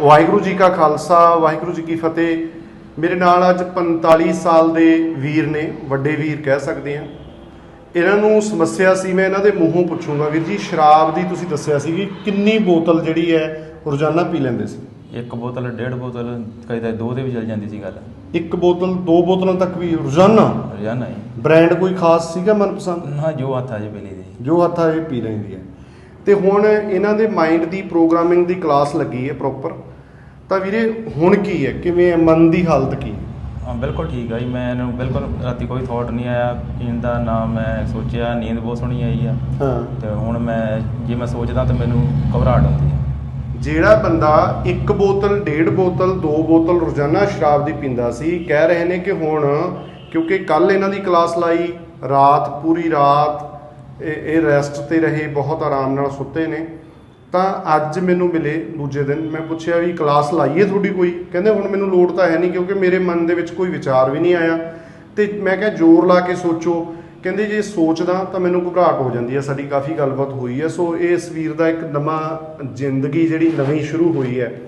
ਵਾਹਿਗੁਰੂ ਜੀ ਕਾ ਖਾਲਸਾ ਵਾਹਿਗੁਰੂ ਜੀ ਕੀ ਫਤਿਹ। ਮੇਰੇ ਨਾਲ ਅੱਜ 45 ਸਾਲ ਦੇ ਵੀਰ ਨੇ ਵੱਡੇ ਵੀਰ ਕਹਿ ਸਕਦੇ ਆ ਇਹਨਾਂ ਨੂੰ ਸਮੱਸਿਆ ਸੀ ਮੈਂ ਇਹਨਾਂ ਦੇ ਮੂੰਹੋਂ ਪੁੱਛੂੰਗਾ। ਵੀਰ ਜੀ ਸ਼ਰਾਬ ਦੀ ਤੁਸੀਂ ਦੱਸਿਆ ਸੀ ਕਿ ਕਿੰਨੀ ਬੋਤਲ ਜਿਹੜੀ ਹੈ ਰੋਜ਼ਾਨਾ ਪੀ ਲੈਂਦੇ ਸੀ? ਇੱਕ ਬੋਤਲ ਡੇਢ ਬੋਤਲ ਕਈ ਤਾਂ ਦੋ ਦੇ ਵੀ ਚਲ ਜਾਂਦੀ ਸੀ ਗੱਲ। ਇੱਕ ਬੋਤਲ ਦੋ ਬੋਤਲਾਂ ਤੱਕ ਵੀ ਰੋਜ਼ਾਨਾ? ਰੋਜ਼ਾਨਾ ਹੀ। ਬ੍ਰਾਂਡ ਕੋਈ ਖਾਸ ਸੀਗਾ ਮਨਪਸੰਦ? ਨਾ ਜੋ ਹੱਥ ਆ ਜੇ ਵੇਲੇ ਦੇ ਜੋ ਹੱਥਾਂ ਇਹ ਪੀ ਲੈਂਦੀ ਹੈ। ਤੇ ਹੁਣ ਇਹਨਾਂ ਦੇ ਮਾਈਂਡ ਦੀ ਪ੍ਰੋਗਰਾਮਿੰਗ ਦੀ ਕਲਾਸ ਲੱਗੀ ਹੈ ਪ੍ਰੋਪਰ ਤਾਂ ਵੀਰੇ ਹੁਣ ਕੀ ਹੈ? ਕਿਵੇਂ ਹੈ? ਮਨ ਦੀ ਹਾਲਤ ਕੀ ਹੈ? ਹਾਂ ਬਿਲਕੁਲ ਠੀਕ ਆ ਜੀ। ਮੈਨੂੰ ਬਿਲਕੁਲ ਰਾਤੀ ਕੋਈ ਥਾਟ ਨਹੀਂ ਆਇਆ ਪੀਣ ਦਾ ਨਾ ਮੈਂ ਸੋਚਿਆ ਨੀਂਦ ਬਹੁਤ ਸੋਹਣੀ ਆਈ ਆ। ਹਾਂ। ਤੇ ਹੁਣ ਮੈਂ ਜੇ ਮੈਂ ਸੋਚਦਾ ਤਾਂ ਮੈਨੂੰ ਘਬਰਾਹਟ ਆਉਂਦੀ ਆ। ਜਿਹੜਾ ਬੰਦਾ ਇੱਕ ਬੋਤਲ ਡੇਢ ਬੋਤਲ ਦੋ ਬੋਤਲ ਰੋਜ਼ਾਨਾ ਸ਼ਰਾਬ ਦੀ ਪੀਂਦਾ ਸੀ ਕਹਿ ਰਹੇ ਨੇ ਕਿ ਹੁਣ ਕਿਉਂਕਿ ਕੱਲ ਇਹਨਾਂ ਦੀ ਕਲਾਸ ਲਾਈ ਰਾਤ ਪੂਰੀ ਰਾਤ ਇਹ ਇਹ ਰੈਸਟ ਤੇ ਰਹੇ, ਬਹੁਤ ਆਰਾਮ ਨਾਲ ਸੁੱਤੇ ਨੇ। ਤਾਂ ਅੱਜ ਮੈਨੂੰ ਮਿਲੇ ਦੂਜੇ ਦਿਨ। ਮੈਂ ਪੁੱਛਿਆ ਵੀ ਕਲਾਸ ਲਾਈਏ ਤੁਹਾਡੀ ਕੋਈ? ਕਹਿੰਦੇ ਹੁਣ ਮੈਨੂੰ ਲੋੜ ਤਾਂ ਹੈ ਨਹੀਂ ਕਿਉਂਕਿ ਮੇਰੇ ਮਨ ਦੇ ਵਿੱਚ ਕੋਈ ਵਿਚਾਰ ਵੀ ਨਹੀਂ ਆਇਆ। ਤੇ ਮੈਂ ਕਿਹਾ ਜ਼ੋਰ ਲਾ ਕੇ ਸੋਚੋ। ਕਹਿੰਦੇ ਜੇ ਸੋਚਦਾ ਤਾਂ ਮੈਨੂੰ ਘਬਰਾਹਟ ਹੋ ਜਾਂਦੀ ਹੈ। ਸਾਡੀ ਕਾਫੀ ਗੱਲਬਾਤ ਹੋਈ ਹੈ। ਸੋ ਇਹ ਇਸ ਵੀਰ ਦਾ ਇੱਕ ਨਵਾਂ ਜ਼ਿੰਦਗੀ ਜਿਹੜੀ ਨਵੀਂ ਸ਼ੁਰੂ ਹੋਈ ਹੈ।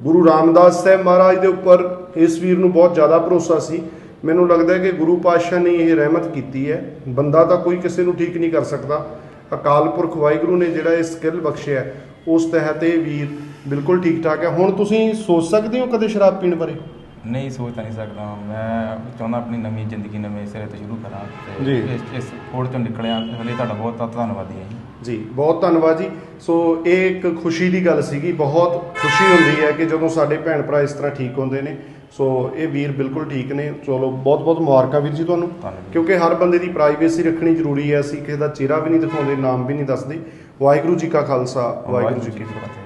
ਗੁਰੂ ਰਾਮਦਾਸ ਸਾਹਿਬ ਮਹਾਰਾਜ ਦੇ ਉੱਪਰ ਇਸ ਵੀਰ ਨੂੰ ਬਹੁਤ ਜ਼ਿਆਦਾ ਭਰੋਸਾ ਸੀ। ਮੈਨੂੰ ਲੱਗਦਾ ਹੈ ਕਿ ਗੁਰੂ ਪਾਤਸ਼ਾਹ ਨੇ ਇਹ ਰਹਿਮਤ ਕੀਤੀ ਹੈ। ਬੰਦਾ ਤਾਂ ਕੋਈ ਕਿਸੇ ਨੂੰ ਠੀਕ ਨਹੀਂ ਕਰ ਸਕਦਾ। ਅਕਾਲ ਪੁਰਖ ਵਾਹਿਗੁਰੂ ਨੇ ਜਿਹੜਾ ਇਹ ਸਕਿੱਲ ਬਖਸ਼ਿਆ ਉਸ ਤਹਿਤ ਇਹ ਵੀਰ ਬਿਲਕੁਲ ਠੀਕ ਠਾਕ ਹੈ। ਹੁਣ ਤੁਸੀਂ ਸੋਚ ਸਕਦੇ ਹੋ ਕਦੇ ਸ਼ਰਾਬ ਪੀਣ ਬਾਰੇ? ਨਹੀਂ ਸੋਚ ਤਾਂ ਨਹੀਂ ਸਕਦਾ। ਮੈਂ ਚਾਹੁੰਦਾ ਆਪਣੀ ਨਵੀਂ ਜ਼ਿੰਦਗੀ ਨਵੇਂ ਸਿਰੇ ਤੋਂ ਸ਼ੁਰੂ ਕਰਾਂ ਤੇ ਜੀ। ਇਸ ਇਸ ਚੋਂ ਨਿਕਲਿਆ ਹਲੇ ਤੁਹਾਡਾ ਬਹੁਤ ਬਹੁਤ ਧੰਨਵਾਦੀ ਹਾਂ ਜੀ। ਜੀ ਬਹੁਤ ਧੰਨਵਾਦ ਜੀ। ਸੋ ਇਹ ਇੱਕ ਖੁਸ਼ੀ ਦੀ ਗੱਲ ਸੀਗੀ। ਬਹੁਤ ਖੁਸ਼ੀ ਹੁੰਦੀ ਹੈ ਕਿ ਜਦੋਂ ਸਾਡੇ ਭੈਣ ਭਰਾ ਇਸ ਤਰ੍ਹਾਂ ਠੀਕ ਹੁੰਦੇ ਨੇ ਸੋ ਇਹ ਵੀਰ ਬਿਲਕੁਲ ਠੀਕ ਨੇ। ਚਲੋ ਬਹੁਤ ਬਹੁਤ ਮੁਬਾਰਕਾਂ ਵੀਰ ਜੀ ਤੁਹਾਨੂੰ। ਕਿਉਂਕਿ ਹਰ ਬੰਦੇ ਦੀ ਪ੍ਰਾਈਵੇਸੀ ਰੱਖਣੀ ਜ਼ਰੂਰੀ ਹੈ। ਅਸੀਂ ਕਿਸੇ ਦਾ ਚਿਹਰਾ ਵੀ ਨਹੀਂ ਦਿਖਾਉਂਦੇ ਨਾਮ ਵੀ ਨਹੀਂ ਦੱਸਦੇ। ਵਾਹਿਗੁਰੂ ਜੀ ਕਾ ਖਾਲਸਾ ਵਾਹਿਗੁਰੂ ਜੀ ਕੀ ਫਤਿਹ।